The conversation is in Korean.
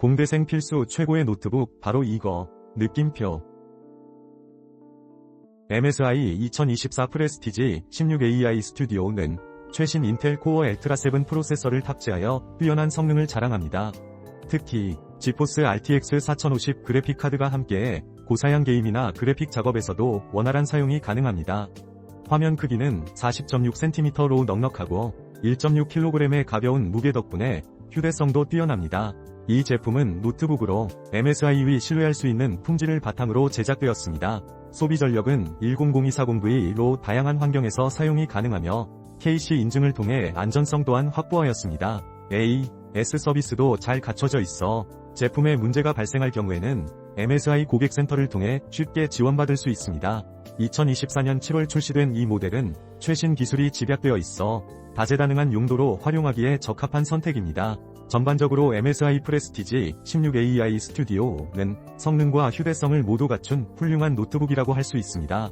공대생 필수 최고의 노트북 바로 이거. 느낌표. MSI 2024 프레스티지 16AI 스튜디오는 최신 인텔 코어 엘트라 7 프로세서를 탑재하여 뛰어난 성능을 자랑합니다. 특히 지포스 RTX 4050 그래픽 카드가 함께 고사양 게임이나 그래픽 작업에서도 원활한 사용이 가능합니다. 화면 크기는 40.6cm로 넉넉하고 1.6kg의 가벼운 무게 덕분에 휴대성도 뛰어납니다. 이 제품은 노트북으로 MSI 위 신뢰할 수 있는 품질을 바탕으로 제작되었습니다. 소비 전력은 100240V로 다양한 환경에서 사용이 가능하며 KC 인증을 통해 안전성 또한 확보하였습니다. A, S 서비스도 잘 갖춰져 있어 제품에 문제가 발생할 경우에는 MSI 고객센터를 통해 쉽게 지원받을 수 있습니다. 2024년 7월 출시된 이 모델은 최신 기술이 집약되어 있어 다재다능한 용도로 활용하기에 적합한 선택입니다. 전반적으로 MSI 프레스티지 16AI 스튜디오는 성능과 휴대성을 모두 갖춘 훌륭한 노트북이라고 할 수 있습니다.